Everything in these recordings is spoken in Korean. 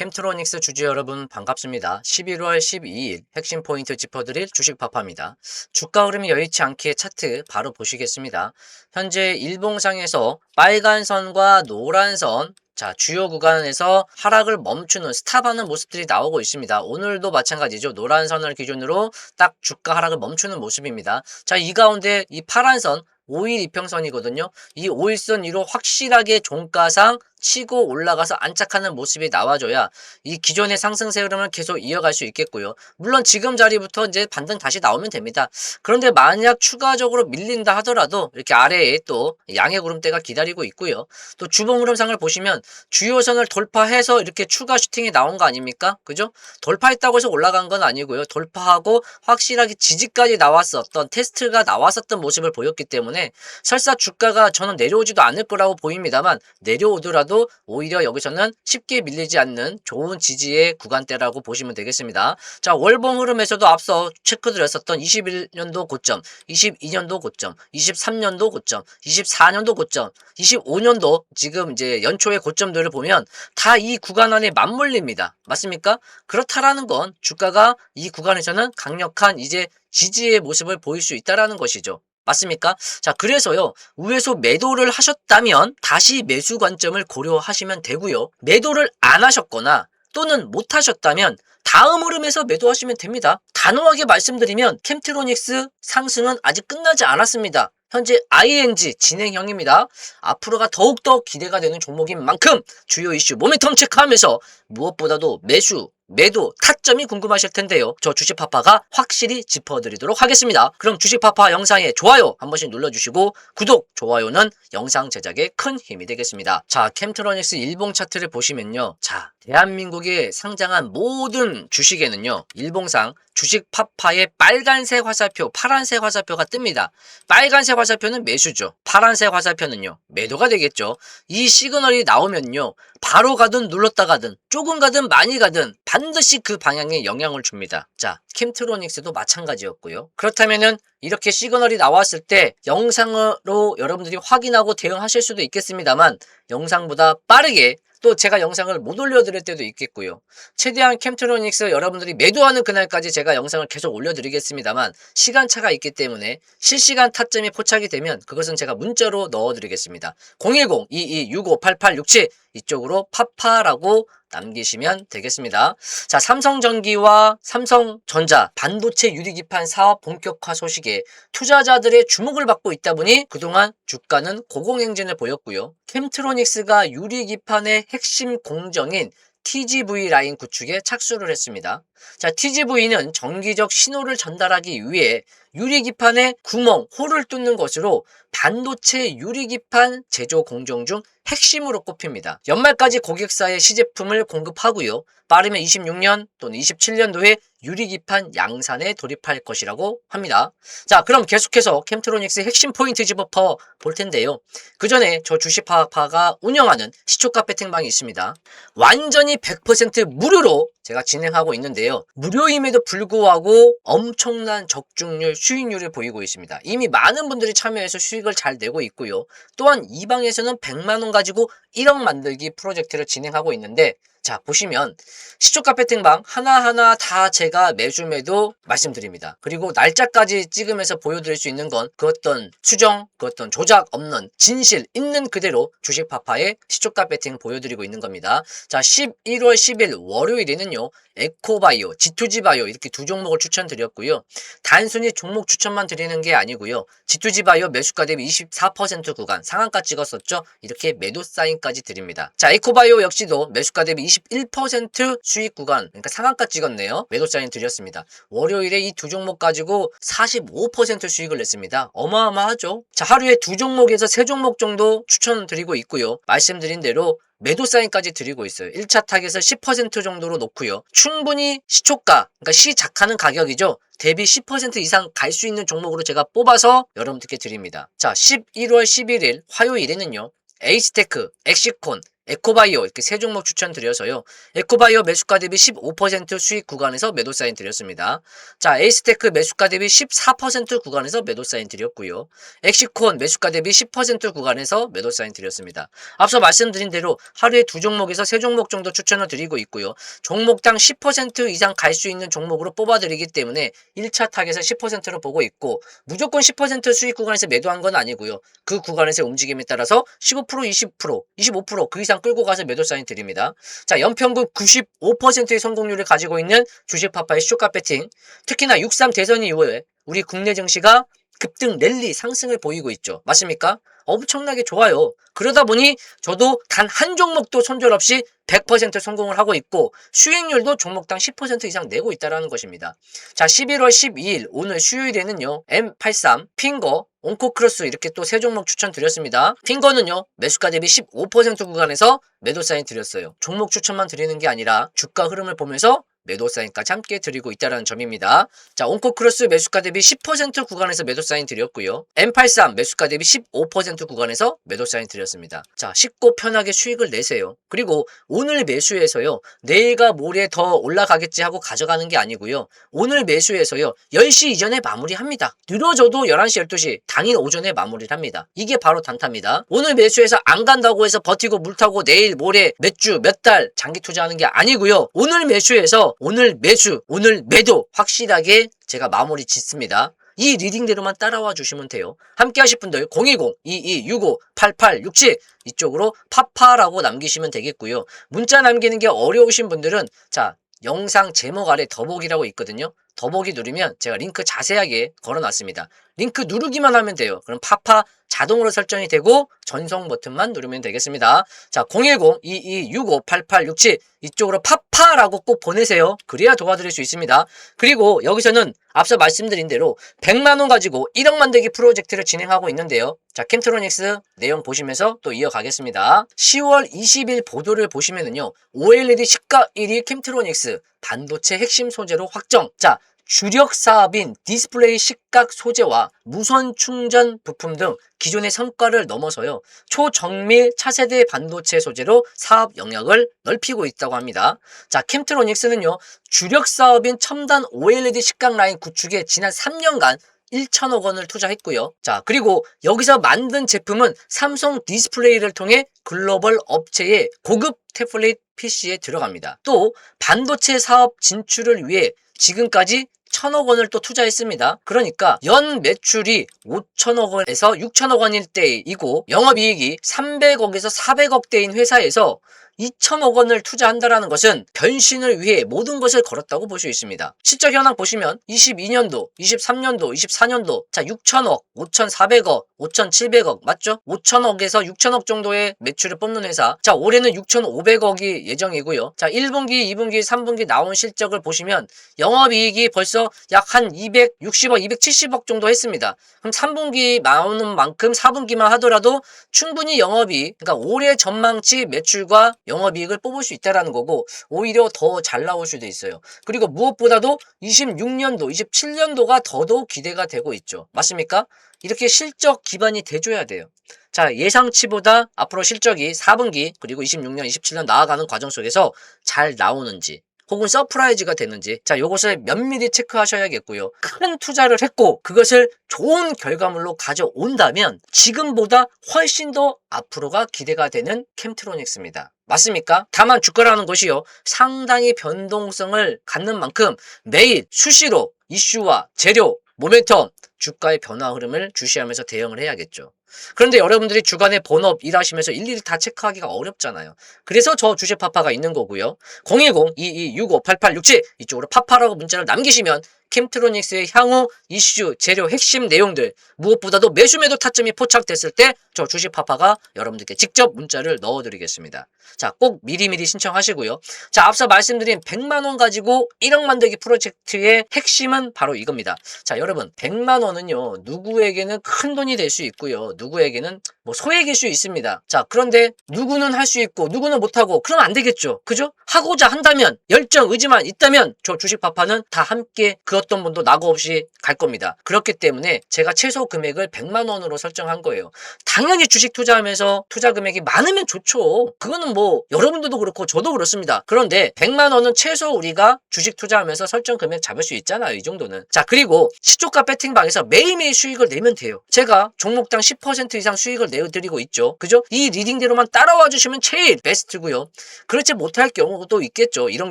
캠트로닉스 주주 여러분 반갑습니다. 11월 12일 핵심 포인트 짚어드릴 주식 파파입니다. 주가 흐름이 여의치 않게 차트 바로 보시겠습니다. 현재 일봉상에서 빨간 선과 노란 선 자, 주요 구간에서 하락을 멈추는 스탑하는 모습들이 나오고 있습니다. 오늘도 마찬가지죠. 노란 선을 기준으로 딱 주가 하락을 멈추는 모습입니다. 자, 이 가운데 이 파란 선 5일 이평선이거든요. 이 5일선 위로 확실하게 종가상 치고 올라가서 안착하는 모습이 나와줘야 이 기존의 상승세 흐름을 계속 이어갈 수 있겠고요. 물론 지금 자리부터 이제 반등 다시 나오면 됩니다. 그런데 만약 추가적으로 밀린다 하더라도 이렇게 아래에 또 양의 구름대가 기다리고 있고요. 또 주봉 흐름상을 보시면 주요선을 돌파해서 이렇게 추가 슈팅이 나온 거 아닙니까? 그죠? 돌파했다고 해서 올라간 건 아니고요. 돌파하고 확실하게 지지까지 나왔었던 테스트가 나왔었던 모습을 보였기 때문에 설사 주가가 저는 내려오지도 않을 거라고 보입니다만 내려오더라도 오히려 여기서는 쉽게 밀리지 않는 좋은 지지의 구간대라고 보시면 되겠습니다. 자, 월봉 흐름에서도 앞서 체크드렸었던 21년도 고점, 22년도 고점, 23년도 고점, 24년도 고점, 25년도 지금 이제 연초의 고점들을 보면 다 이 구간 안에 맞물립니다. 맞습니까? 그렇다라는 건 주가가 이 구간에서는 강력한 이제 지지의 모습을 보일 수 있다라는 것이죠. 맞습니까? 자, 그래서요, 우에서 매도를 하셨다면 다시 매수 관점을 고려하시면 되고요. 매도를 안 하셨거나 또는 못 하셨다면 다음 흐름에서 매도하시면 됩니다. 단호하게 말씀드리면 캠트로닉스 상승은 아직 끝나지 않았습니다. 현재 ING 진행형입니다. 앞으로가 더욱더 기대가 되는 종목인 만큼 주요 이슈 모멘텀 체크하면서 무엇보다도 매수, 매도, 타점이 궁금하실 텐데요. 저 주식파파가 확실히 짚어드리도록 하겠습니다. 그럼 주식파파 영상에 좋아요 한 번씩 눌러주시고 구독, 좋아요는 영상 제작에 큰 힘이 되겠습니다. 자, 캠트로닉스 일봉 차트를 보시면요. 자, 대한민국에 상장한 모든 주식에는요. 일봉상 주식 파파의 빨간색 화살표, 파란색 화살표가 뜹니다. 빨간색 화살표는 매수죠. 파란색 화살표는요. 매도가 되겠죠. 이 시그널이 나오면요. 바로 가든 눌렀다 가든 조금 가든 많이 가든 반드시 그 방향에 영향을 줍니다. 자, 캠트로닉스도 마찬가지였고요. 그렇다면은 이렇게 시그널이 나왔을 때 영상으로 여러분들이 확인하고 대응하실 수도 있겠습니다만 영상보다 빠르게 또 제가 영상을 못 올려드릴 때도 있겠고요. 최대한 캠트로닉스 여러분들이 매도하는 그날까지 제가 영상을 계속 올려드리겠습니다만 시간차가 있기 때문에 실시간 타점이 포착이 되면 그것은 제가 문자로 넣어드리겠습니다. 010-2265-8867 이쪽으로 파파라고 남기시면 되겠습니다. 자, 삼성전기와 삼성전자 반도체 유리기판 사업 본격화 소식에 투자자들의 주목을 받고 있다 보니 그동안 주가는 고공행진을 보였고요. 캠트로닉스가 유리기판의 핵심 공정인 TGV 라인 구축에 착수를 했습니다. 자, TGV는 정기적 신호를 전달하기 위해 유리기판에 구멍, 홀을 뚫는 것으로 반도체 유리기판 제조 공정 중 핵심으로 꼽힙니다. 연말까지 고객사에 시제품을 공급하고요. 빠르면 26년 또는 27년도에 유리기판 양산에 돌입할 것이라고 합니다. 자, 그럼 계속해서 캠트로닉스 핵심 포인트 집어퍼 볼 텐데요. 그 전에 저 주식파파가 운영하는 시초카 배팅방이 있습니다. 완전히 100% 무료로 제가 진행하고 있는데요. 무료임에도 불구하고 엄청난 적중률, 수익률을 보이고 있습니다. 이미 많은 분들이 참여해서 수익 을 잘 내고 있고요. 또한 이 방에서는 100만 원 가지고 1억 만들기 프로젝트를 진행하고 있는데 자 보시면 시초카 배팅방 하나하나 다 제가 매주 매도 말씀드립니다. 그리고 날짜까지 찍으면서 보여드릴 수 있는 건 그 어떤 수정, 그 어떤 조작 없는 진실 있는 그대로 주식파파의 시초카 배팅 보여드리고 있는 겁니다. 자 11월 10일 월요일에는요. 에코바이오, G2G바이오 이렇게 두 종목을 추천드렸고요. 단순히 종목 추천만 드리는 게 아니고요. G2G바이오 매수가 대비 24% 구간 상한가 찍었었죠. 이렇게 매도 사인까지 드립니다. 자 에코바이오 역시도 매수가 대비 21% 수익 구간 그러니까 상한가 찍었네요. 매도 사인 드렸습니다. 월요일에 이 두 종목 가지고 45% 수익을 냈습니다. 어마어마하죠. 자 하루에 두 종목에서 세 종목 정도 추천드리고 있고요. 말씀드린 대로 매도 사인까지 드리고 있어요. 1차 타겟을 10% 정도로 놓고요. 충분히 시초가, 그러니까 시작하는 가격이죠. 대비 10% 이상 갈 수 있는 종목으로 제가 뽑아서 여러분들께 드립니다. 자, 11월 11일 화요일에는요. 에이스테크, 엑시콘, 에코바이오 이렇게 세 종목 추천드려서요. 에코바이오 매수가 대비 15% 수익 구간에서 매도 사인 드렸습니다. 자, 에이스테크 매수가 대비 14% 구간에서 매도 사인 드렸고요. 엑시콘 매수가 대비 10% 구간에서 매도 사인 드렸습니다. 앞서 말씀드린 대로 하루에 두 종목에서 세 종목 정도 추천을 드리고 있고요. 종목당 10% 이상 갈 수 있는 종목으로 뽑아드리기 때문에 1차 타겟을 10%로 보고 있고 무조건 10% 수익 구간에서 매도한 건 아니고요. 그 구간에서 움직임에 따라서 15% 20% 25%그 이상 끌고 가서 매도 사인 드립니다. 자 연평균 95%의 성공률을 가지고 있는 주식 파파의 쇼카 배팅 특히나 63 대선 이후에 우리 국내 증시가 급등 랠리 상승을 보이고 있죠. 맞습니까? 엄청나게 좋아요. 그러다 보니 저도 단 한 종목도 손절 없이 100% 성공을 하고 있고 수익률도 종목당 10% 이상 내고 있다는 것입니다. 자, 11월 12일 오늘 수요일에는요. M83, 핑거, 온코크로스 이렇게 또 세 종목 추천드렸습니다. 핑거는요. 매수가 대비 15% 구간에서 매도 사인 드렸어요. 종목 추천만 드리는 게 아니라 주가 흐름을 보면서 매도 사인까지 함께 드리고 있다는 점입니다. 자, 온코 크로스 매수가 대비 10% 구간에서 매도 사인 드렸고요. M83 매수가 대비 15% 구간에서 매도 사인 드렸습니다. 자, 쉽고 편하게 수익을 내세요. 그리고 오늘 매수해서요. 내일과 모레 더 올라가겠지 하고 가져가는 게 아니고요. 오늘 매수해서요. 10시 이전에 마무리합니다. 늦어져도 11시, 12시 당일 오전에 마무리를 합니다. 이게 바로 단타입니다. 오늘 매수해서 안 간다고 해서 버티고 물 타고 내일 모레 몇 주, 몇 달 장기 투자하는 게 아니고요. 오늘 매수해서 오늘 매수, 오늘 매도 확실하게 제가 마무리 짓습니다. 이 리딩대로만 따라와 주시면 돼요. 함께 하실 분들 010-2265-8867 이쪽으로 파파라고 남기시면 되겠고요. 문자 남기는 게 어려우신 분들은 자 영상 제목 아래 더보기라고 있거든요. 더보기 누르면 제가 링크 자세하게 걸어놨습니다. 링크 누르기만 하면 돼요. 그럼 파파 자동으로 설정이 되고 전송 버튼만 누르면 되겠습니다. 자, 010-2265-8867 이쪽으로 파파라고 꼭 보내세요. 그래야 도와드릴 수 있습니다. 그리고 여기서는 앞서 말씀드린 대로 100만원 가지고 1억 만들기 프로젝트를 진행하고 있는데요. 자, 캠트로닉스 내용 보시면서 또 이어가겠습니다. 10월 20일 보도를 보시면은요. OLED 시가 1위 캠트로닉스 반도체 핵심 소재로 확정. 자, 주력 사업인 디스플레이 식각 소재와 무선 충전 부품 등 기존의 성과를 넘어서요. 초정밀 차세대 반도체 소재로 사업 영역을 넓히고 있다고 합니다. 자, 캠트로닉스는요. 주력 사업인 첨단 OLED 식각 라인 구축에 지난 3년간 1천억 원을 투자했고요. 자, 그리고 여기서 만든 제품은 삼성 디스플레이를 통해 글로벌 업체의 고급 태블릿 PC에 들어갑니다. 또 반도체 사업 진출을 위해 지금까지 천억 원을 또 투자했습니다. 그러니까 연 매출이 5천억 원에서 6천억 원일 때이고 영업이익이 300억에서 400억대인 회사에서 2천억 원을 투자한다라는 것은 변신을 위해 모든 것을 걸었다고 볼 수 있습니다. 실적 현황 보시면 22년도, 23년도, 24년도 자 6천억, 5,400억, 5,700억 맞죠? 5천억에서 6천억 정도의 매출을 뽑는 회사. 자 올해는 6,500억이 예정이고요. 자 1분기, 2분기, 3분기 나온 실적을 보시면 영업이익이 벌써 약 한 260억, 270억 정도 했습니다. 그럼 3분기 나오는 만큼 4분기만 하더라도 충분히 영업이익, 그러니까 올해 전망치 매출과 영업이익을 뽑을 수 있다라는 거고 오히려 더 잘 나올 수도 있어요. 그리고 무엇보다도 26년도, 27년도가 더더욱 기대가 되고 있죠. 맞습니까? 이렇게 실적 기반이 돼줘야 돼요. 자, 예상치보다 앞으로 실적이 4분기 그리고 26년, 27년 나아가는 과정 속에서 잘 나오는지 혹은 서프라이즈가 되는지 자 요것을 면밀히 체크하셔야겠고요 큰 투자를 했고 그것을 좋은 결과물로 가져온다면 지금보다 훨씬 더 앞으로가 기대가 되는 캠트로닉스입니다 맞습니까? 다만 주가라는 것이요 상당히 변동성을 갖는 만큼 매일 수시로 이슈와 재료 모멘텀 주가의 변화 흐름을 주시하면서 대응을 해야겠죠. 그런데 여러분들이 주간에 본업 일하시면서 일일이 다 체크하기가 어렵잖아요. 그래서 저 주식 파파가 있는 거고요. 010-2265-8867 이쪽으로 파파라고 문자를 남기시면 캠트로닉스의 향후 이슈, 재료, 핵심 내용들 무엇보다도 매수 매도 타점이 포착됐을 때 저 주식 파파가 여러분들께 직접 문자를 넣어드리겠습니다. 자, 꼭 미리미리 신청하시고요. 자, 앞서 말씀드린 100만 원 가지고 1억 만들기 프로젝트의 핵심은 바로 이겁니다. 자, 여러분 100만 원은요 누구에게는 큰 돈이 될 수 있고요, 누구에게는 뭐 소액일 수 있습니다. 자, 그런데 누구는 할 수 있고 누구는 못하고 그러면 안 되겠죠, 그죠? 하고자 한다면 열정, 의지만 있다면 저 주식 파파는 다 함께 그것 들었던 분도 낙오 없이 갈 겁니다. 그렇기 때문에 제가 최소 금액을 100만 원으로 설정한 거예요. 당연히 주식 투자하면서 투자 금액이 많으면 좋죠. 그거는 뭐 여러분들도 그렇고 저도 그렇습니다. 그런데 100만 원은 최소 우리가 주식 투자하면서 설정 금액 잡을 수 있잖아요. 이 정도는. 자, 그리고 시초가 배팅방에서 매일매일 수익을 내면 돼요. 제가 종목당 10% 이상 수익을 내드리고 있죠. 그죠? 이 리딩대로만 따라와 주시면 제일 베스트고요. 그렇지 못할 경우도 있겠죠. 이런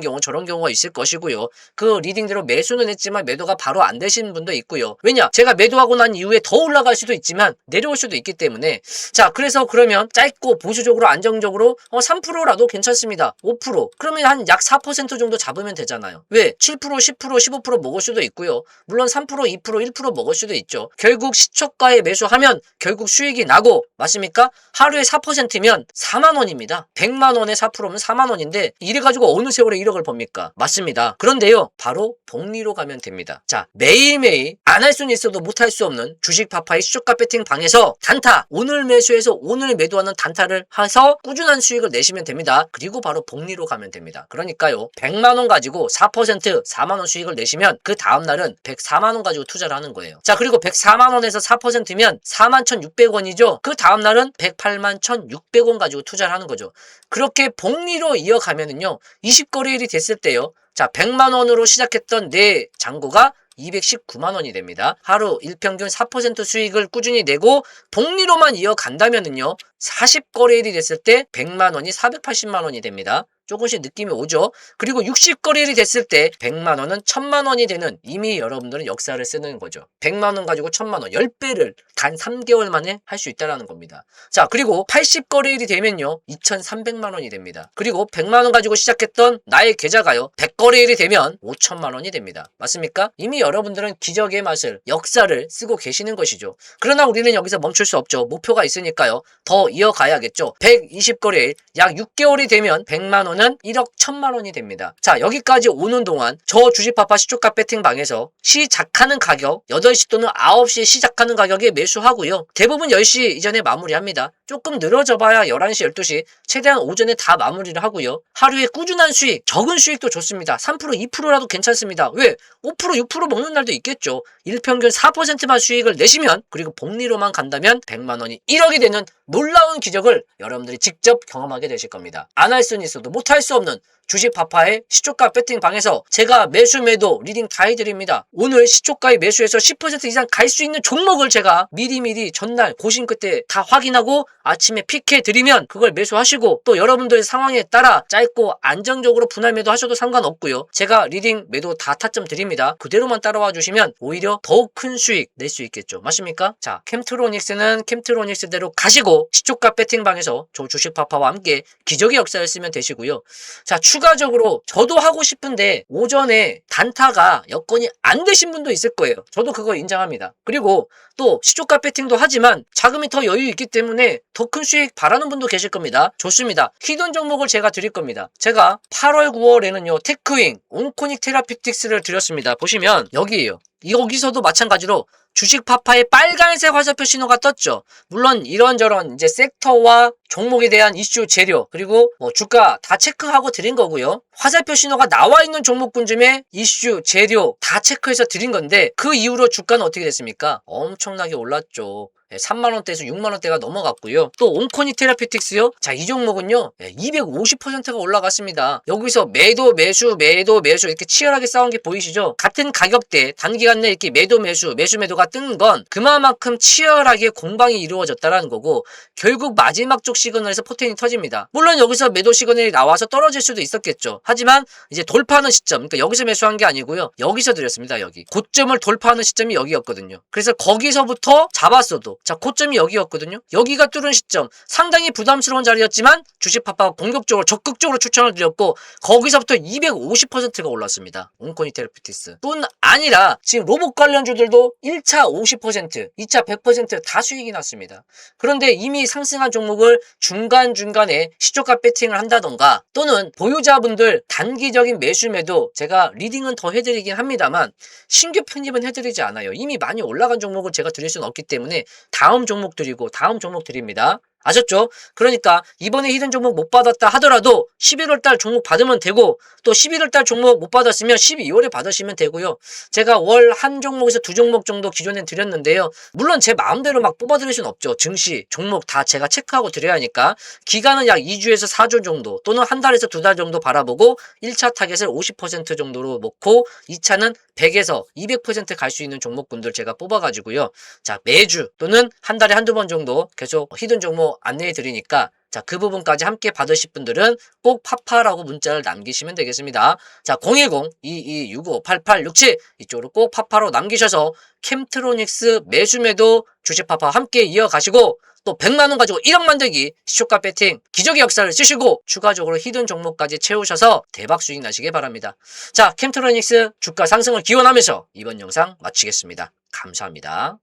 경우 저런 경우가 있을 것이고요. 그 리딩대로 매수는 했지만 매도가 바로 안 되시는 분도 있고요. 왜냐? 제가 매도하고 난 이후에 더 올라갈 수도 있지만 내려올 수도 있기 때문에 자, 그래서 그러면 짧고 보수적으로 안정적으로 어, 3%라도 괜찮습니다. 5% 그러면 한 약 4% 정도 잡으면 되잖아요. 왜? 7%, 10%, 15% 먹을 수도 있고요. 물론 3%, 2%, 1% 먹을 수도 있죠. 결국 시초가에 매수하면 결국 수익이 나고 맞습니까? 하루에 4%면 4만 원입니다. 100만 원에 4%면 4만 원인데 이래 가지고 어느 세월에 1억을 법니까? 맞습니다. 그런데요. 바로 복리로 가면 됩니다. 자, 매일매일 안 할 수는 있어도 못 할 수 없는 주식 파파의 시초가 배팅 방에서 단타 오늘 매수해서 오늘 매도하는 단타를 해서 꾸준한 수익을 내시면 됩니다. 그리고 바로 복리로 가면 됩니다. 그러니까요. 100만 원 가지고 4% 4만 원 수익을 내시면 그 다음 날은 104만 원 가지고 투자를 하는 거예요. 자, 그리고 104만 원에서 4%면 4만 1,600원이죠. 그 다음 날은 108만 1,600원 가지고 투자를 하는 거죠. 그렇게 복리로 이어가면은요. 20거래일이 됐을 때요. 자, 100만 원으로 시작했던 내 잔고가 219만 원이 됩니다. 하루 일평균 4% 수익을 꾸준히 내고 복리로만 이어간다면은요. 40 거래일이 됐을 때 100만 원이 480만 원이 됩니다. 조금씩 느낌이 오죠. 그리고 60거래일이 됐을 때 100만 원은 1000만 원이 되는 이미 여러분들은 역사를 쓰는 거죠. 100만 원 가지고 1000만 원 10배를 단 3개월 만에 할 수 있다라는 겁니다. 자, 그리고 80거래일이 되면요. 2300만 원이 됩니다. 그리고 100만 원 가지고 시작했던 나의 계좌가요. 100거래일이 되면 5천만 원이 됩니다. 맞습니까? 이미 여러분들은 기적의 맛을 역사를 쓰고 계시는 것이죠. 그러나 우리는 여기서 멈출 수 없죠. 목표가 있으니까요. 더 이어가야겠죠. 120거래일 약 6개월이 되면 100만 원은 1억 1000만 원이 됩니다. 자, 여기까지 오는 동안 저 주식파파 시초가 배팅 방에서 시작하는 가격 8시 또는 9시에 시작하는 가격에 매수하고요. 대부분 10시 이전에 마무리합니다. 조금 늘어져 봐야 11시, 12시 최대한 오전에 다 마무리를 하고요. 하루에 꾸준한 수익, 적은 수익도 좋습니다. 3%, 2%라도 괜찮습니다. 왜? 5%, 6% 먹는 날도 있겠죠. 일평균 4%만 수익을 내시면 그리고 복리로만 간다면 100만 원이 1억이 되는 놀라운 기적을 여러분들이 직접 경험하게 되실 겁니다. 안 할 수는 있어도 못 할 수 없는 주식 파파의 시초가 배팅 방에서 제가 매수 매도 리딩 다 해드립니다. 오늘 시초가에 매수해서 10% 이상 갈 수 있는 종목을 제가 미리미리 전날 고심 끝에 다 확인하고 아침에 픽해 드리면 그걸 매수하시고 또 여러분들의 상황에 따라 짧고 안정적으로 분할 매도 하셔도 상관없고요. 제가 리딩 매도 다 타점 드립니다. 그대로만 따라와 주시면 오히려 더욱 큰 수익 낼 수 있겠죠. 맞습니까? 자, 캠트로닉스는 캠트로닉스대로 가시고 시초가 배팅 방에서 저 주식 파파와 함께 기적의 역사를 쓰면 되시고요. 자, 추 가적으로 저도 하고 싶은데 오전에 단타가 여건이 안 되신 분도 있을 거예요. 저도 그거 인정합니다. 그리고 또 시초가 배팅도 하지만 자금이 더 여유 있기 때문에 더 큰 수익 바라는 분도 계실 겁니다. 좋습니다. 히든 종목을 제가 드릴 겁니다. 제가 8월 9월에는요. 테크윙, 온코닉 테라피틱스를 드렸습니다. 보시면 여기에요. 여기서도 마찬가지로 주식 파파의 빨간색 화살표 신호가 떴죠. 물론 이런저런 이제 섹터와 종목에 대한 이슈 재료 그리고 뭐 주가 다 체크하고 드린 거고요. 화살표 신호가 나와 있는 종목군 중에 이슈 재료 다 체크해서 드린 건데 그 이후로 주가는 어떻게 됐습니까? 엄청나게 올랐죠. 3만원대에서 6만원대가 넘어갔고요. 또 온코니 테라피틱스요. 자, 이 종목은요. 250%가 올라갔습니다. 여기서 매도, 매수, 매도, 매수 이렇게 치열하게 싸운 게 보이시죠? 같은 가격대 단기간 내에 이렇게 매도, 매수, 매수, 매도가 뜬 건 그만큼 치열하게 공방이 이루어졌다라는 거고 결국 마지막 쪽 시그널에서 포텐이 터집니다. 물론 여기서 매도 시그널이 나와서 떨어질 수도 있었겠죠. 하지만 이제 돌파하는 시점, 그러니까 여기서 매수한 게 아니고요. 여기서 드렸습니다. 여기. 고점을 돌파하는 시점이 여기였거든요. 그래서 거기서부터 잡았어도 자, 고점이 여기였거든요. 여기가 뚫은 시점. 상당히 부담스러운 자리였지만 주식 파파가 공격적으로 적극적으로 추천을 드렸고 거기서부터 250%가 올랐습니다. 온코니 테라피티스. 뿐 아니라 지금 로봇 관련주들도 1차 50%, 2차 100%다 수익이 났습니다. 그런데 이미 상승한 종목을 중간중간에 시초가 배팅을 한다던가 또는 보유자분들 단기적인 매수 매도 제가 리딩은 더 해드리긴 합니다만 신규 편입은 해드리지 않아요. 이미 많이 올라간 종목을 제가 드릴 수는 없기 때문에 다음 종목 드리고 다음 종목 드립니다. 아셨죠? 그러니까 이번에 히든 종목 못 받았다 하더라도 11월 달 종목 받으면 되고 또 11월 달 종목 못 받았으면 12월에 받으시면 되고요. 제가 월 한 종목에서 두 종목 정도 기존에 드렸는데요. 물론 제 마음대로 막 뽑아드릴 수는 없죠. 증시, 종목 다 제가 체크하고 드려야 하니까 기간은 약 2주에서 4주 정도 또는 한 달에서 두 달 정도 바라보고 1차 타겟을 50% 정도로 놓고 2차는 100에서 200%갈 수 있는 종목군들 제가 뽑아가지고요. 자, 매주 또는 한 달에 한두 번 정도 계속 히든 종목 안내해 드리니까 자, 그 부분까지 함께 받으실 분들은 꼭 파파라고 문자를 남기시면 되겠습니다. 자, 010-2265-8867 이쪽으로 꼭 파파로 남기셔서 캠트로닉스 매수매도 주식 파파 함께 이어가시고 또 100만원 가지고 1억 만들기 시초가 배팅 기적의 역사를 쓰시고 추가적으로 히든 종목까지 채우셔서 대박 수익 나시길 바랍니다. 자, 캠트로닉스 주가 상승을 기원하면서 이번 영상 마치겠습니다. 감사합니다.